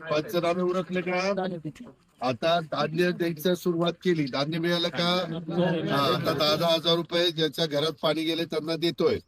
पंचनामे उरकले का? आता धान्य द्यायचं सुरुवात केली. धान्य मिळालं का? हा, आता दहा दहा हजार रुपये ज्यांच्या घरात पाणी गेले त्यांना देतोय.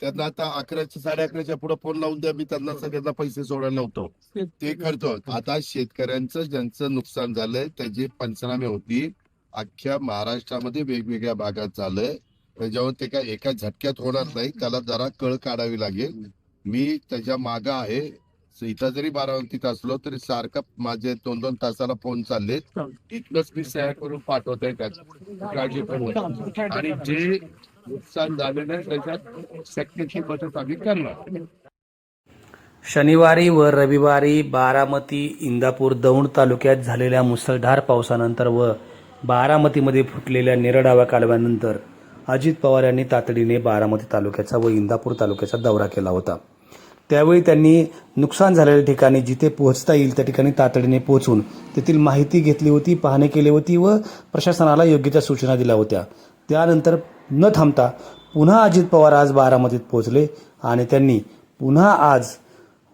त्यांना आता अकराच्या साडे अकराच्या पुढे फोन लावून द्या मी त्यांना सगळ्यांना पैसे सोडायला नव्हतो ते करतो. आता शेतकऱ्यांचं ज्यांचं नुकसान झालंय त्याची पंचनामे होती. अख्ख्या महाराष्ट्रामध्ये वेगवेगळ्या भागात झालंय. त्याच्यावर ते काय एका झटक्यात होणार नाही. त्याला जरा कळ काढावी लागेल. मी त्याच्या माग आहे. इथं जरी बारामतीत असलो तरी सारखं माझे दोन दोन तासाला फोन चालले. इथलंच मी सह्या करून पाठवतोय त्यात. काळजी. आणि जे नुकसान झालेलं आहे त्याच्यात शक्यची मदत आम्ही करणार. शनिवारी व रविवारी बारामती इंदापूर दौंड तालुक्यात झालेल्या मुसळधार पावसानंतर व बारामतीमध्ये फुटलेल्या निरडावा कालव्यानंतर अजित पवार यांनी तातडीने बारामती तालुक्याचा व इंदापूर तालुक्याचा दौरा केला होता. त्यावेळी त्यांनी नुकसान झालेल्या ठिकाणी जिथे पोहोचता येईल त्या ठिकाणी तातडीने पोहोचून तेथील माहिती घेतली होती पाहणी केली होती व प्रशासनाला योग्य त्या सूचना दिल्या होत्या. त्यानंतर न थांबता पुन्हा अजित पवार आज बारामतीत पोहोचले आणि त्यांनी पुन्हा आज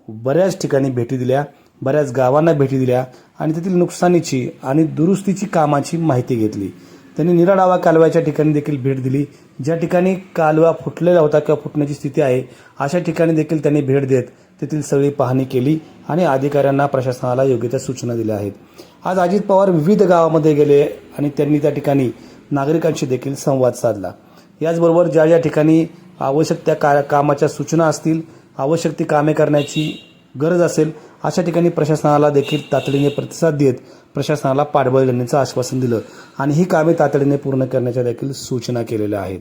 बऱ्याच ठिकाणी भेटी दिल्या बऱ्याच गावांना भेटी दिल्या आणि तेथील नुकसानीची आणि दुरुस्तीची कामाची माहिती घेतली. त्यांनी निराडावा कालव्याच्या ठिकाणी देखील भेट दिली. ज्या ठिकाणी कालवा फुटलेला होता किंवा फुटण्याची स्थिती आहे अशा ठिकाणी देखील त्यांनी भेट देत तेथील सगळी पाहणी केली आणि अधिकाऱ्यांना प्रशासनाला योग्य त्या सूचना दिल्या आहेत. आज अजित पवार विविध गावामध्ये गेले आणि त्यांनी त्या ठिकाणी नागरिकांशी देखील संवाद साधला. याचबरोबर ज्या ज्या ठिकाणी आवश्यक त्या का कामाच्या सूचना असतील आवश्यक ती कामे करण्याची गरज असेल अशा ठिकाणी प्रशासनाला देखील तातडीने प्रतिसाद देत प्रशासनाला पाठबळ देण्याचं आश्वासन दिलं आणि ही कामे तातडीने पूर्ण करण्याच्या देखील सूचना केलेल्या आहेत.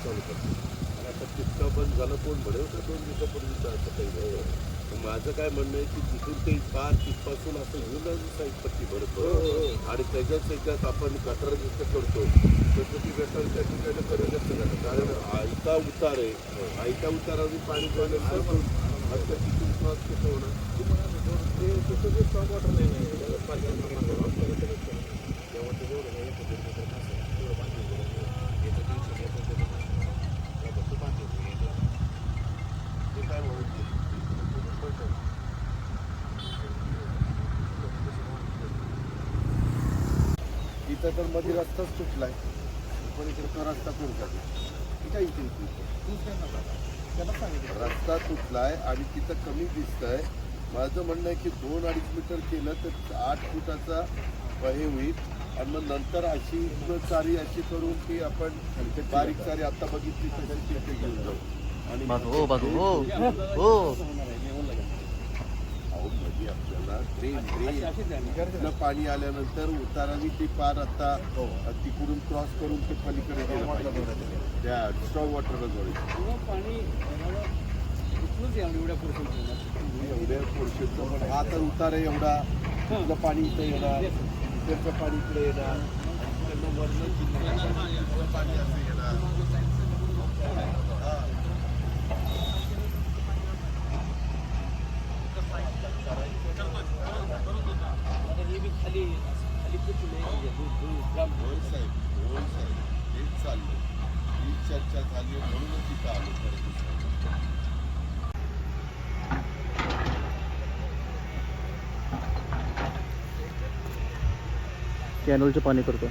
पुढं झाले का आता तिथं बंद झालं कोण म्हणेल का दोन दिवसापूर्वीचं असं काही नाही माझं काय म्हणणं आहे की तिथून ते पार तिथपासून असं येऊन साईड पट्टी भरतो आणि त्याच्याच त्याच्यात आपण गटर जिथं करतो तसं ती गटर त्या ठिकाणी करत असतं. कारण आयता उतार आहे. आयता उतारावरून पाणी गळल्यानंतर आता तिथून क्रॉस कसं होणार ते तसं जे स्टॉप वॉटर नाही ते इथं तर मध्ये रस्ताच तुटलाय. पण इकडे तो रस्ता कोण करणार आहे इथे इथे. रस्ता तुटलाय आणि तिथं कमी दिसतंय. माझं म्हणणं आहे की दोन अडीच मीटर केलं तर आठ फुटाचा हे होईल. आणि मग नंतर अशी चारी अशी करून की आपण बारीक चारी आता बघितली तशी तिथे घेऊन जाऊ. आणि हो हो हो मध्ये आपल्याला ड्रेन ड्रेन पाणी आल्यानंतर उताराने ते पार आता तिकडून क्रॉस करून ते पलीकडे गेलं त्या स्टॉक वॉटरला जोडायचं एवढ्या पोर्शनचं पण हा तर उतार आहे एवढा. तिथलं पाणी इथं येणार. इकडचं पाणी इकडे येणार. तिकडनं वरनं पाणी असं येणार. कॅनलचं पाणी करतो.